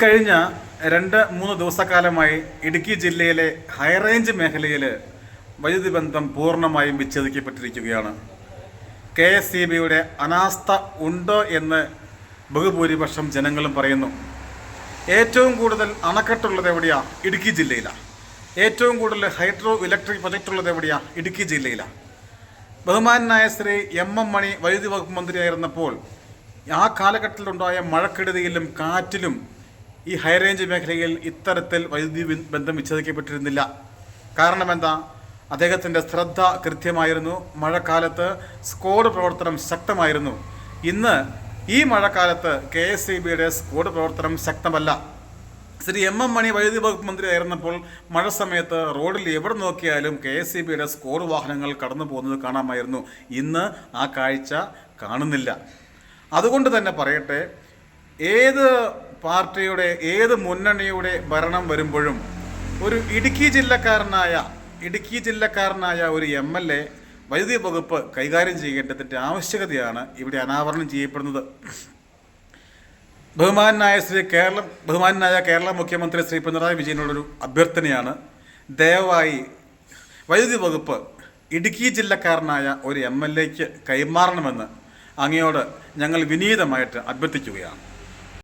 കഴിഞ്ഞ രണ്ട് മൂന്ന് ദിവസക്കാലമായി ഇടുക്കി ജില്ലയിലെ ഹൈറേഞ്ച് മേഖലയിൽ വൈദ്യുതി ബന്ധം പൂർണമായും വിച്ഛേദിക്കപ്പെട്ടിരിക്കുകയാണ്. കെ എസ് സി ബിയുടെ അനാസ്ഥ ഉണ്ടോ എന്ന് ബഹുഭൂരിപക്ഷം ജനങ്ങളും പറയുന്നു. ഏറ്റവും കൂടുതൽ അണക്കെട്ടുള്ളത് എവിടെയാണ് ഇടുക്കി ജില്ലയിലാണ് ഏറ്റവും കൂടുതൽ ഹൈഡ്രോ ഇലക്ട്രിക് പ്രൊജക്റ്റ് ഉള്ളത് എവിടെയാണ് ഇടുക്കി ജില്ലയിലാണ് ബഹുമാനായ ശ്രീ എം എം മണി വൈദ്യുതി വകുപ്പ് മന്ത്രിയായിരുന്നപ്പോൾ ആ കാലഘട്ടത്തിലുണ്ടായ മഴക്കെടുതിയിലും കാറ്റിലും ഈ ഹൈറേഞ്ച് മേഖലയിൽ ഇത്തരത്തിൽ വൈദ്യുതി ബന്ധം വിച്ഛേദിക്കപ്പെട്ടിരുന്നില്ല. കാരണം എന്താ? അദ്ദേഹത്തിന്റെ ശ്രദ്ധ കൃത്യമായിരുന്നു. മഴക്കാലത്ത് സ്ക്വാഡ് പ്രവർത്തനം ശക്തമായിരുന്നു. ഇന്ന് ഈ മഴക്കാലത്ത് കെ എസ് സി ബിയുടെ സ്ക്വാഡ് പ്രവർത്തനം ശക്തമല്ല. ശ്രീ എം എം മണി വൈദ്യുതി വകുപ്പ് മന്ത്രിയായിരുന്നപ്പോൾ മഴ സമയത്ത് റോഡിൽ എവിടെ നോക്കിയാലും കെ എസ് സി ബിയുടെ സ്കോർ വാഹനങ്ങൾ കടന്നു പോകുന്നത് കാണാമായിരുന്നു. ഇന്ന് ആ കാഴ്ച കാണുന്നില്ല. അതുകൊണ്ട് തന്നെ പറയട്ടെ ഏത് പാർട്ടിയുടെ ഏത് മുന്നണിയുടെ ഭരണം വരുമ്പോഴും ഒരു ഇടുക്കി ജില്ലക്കാരനായ ഇടുക്കി ജില്ലക്കാരനായ ഒരു എം എൽ എ വൈദ്യുതി വകുപ്പ് കൈകാര്യം ചെയ്യേണ്ടതിന്റെ ആവശ്യകതയാണ് ഇവിടെ അനാവരണം ചെയ്യപ്പെടുന്നത്. ബഹുമാനായ ശ്രീ കേരളം ബഹുമാനായ കേരള മുഖ്യമന്ത്രി ശ്രീ പിണറായി വിജയനോടൊരു അഭ്യർത്ഥനയാണ്. ദയവായി വൈദ്യുതി വകുപ്പ് ഇടുക്കി ജില്ലക്കാരനായ ഒരു എം എൽ എക്ക് കൈമാറണമെന്ന് അങ്ങയോട് ഞങ്ങൾ വിനീതമായിട്ട് അഭ്യർത്ഥിക്കുകയാണ്.